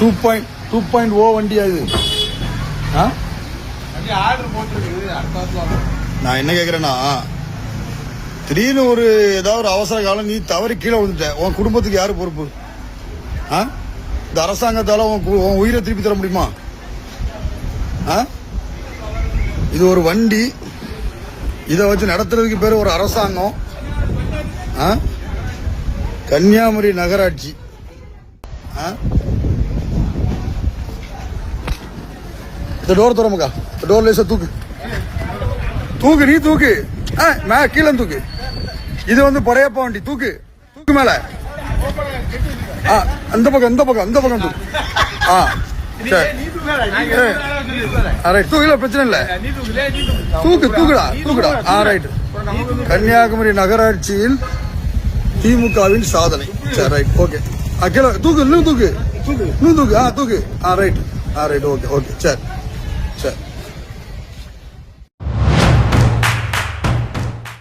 Two point two point ஓ வண்டி அது. ஆ. நான் என்ன கேட்குறேன்னா திடீர்னு ஒரு ஏதாவது ஒரு அவசர காலம் நீ தவறி கீழே விழுந்துட்ட. உன் குடும்பத்துக்கு யாரு பொறுப்பு? ஆ? இந்த அரசாங்கத்தால உன் உன் உயிரை திருப்பி தர முடியுமா? ஆ? இது ஒரு வண்டி. இதை வச்சு நடத்துறதுக்கு பேர் ஒரு அரசாங்கம். ஆ? கன்னியாகுமரி நகராட்சி. ஆ? இந்த டோர் திறமுக்கா டோர் லேசா தூக்கு. தூக்கு நீ தூக்கு. ஆ மே கீழே தூக்கு. இது வந்து படையப்பா வண்டி. தூக்கு. தூக்கு மேல. ஆ அந்த பக்கம் இந்த பக்கம் அந்த பக்கம் தூக்கு. ஆ சரி. ஆ ரைட் தூக்கல பிரச்சனை இல்லை. தூக்கு. தூக்குடா தூக்குடா. ஆ ரைட் கன்னியாகுமரி நகராட்சியில் திமுகவின் சாதனை. சரி ரைட் ஓகே ஆ கீழே தூக்கு இன்னும் தூக்கு. இன்னும் தூக்கு. ஆ தூக்கு. ஆ ரைட் ஆ ரைட் ஓகே ஓகே சரி.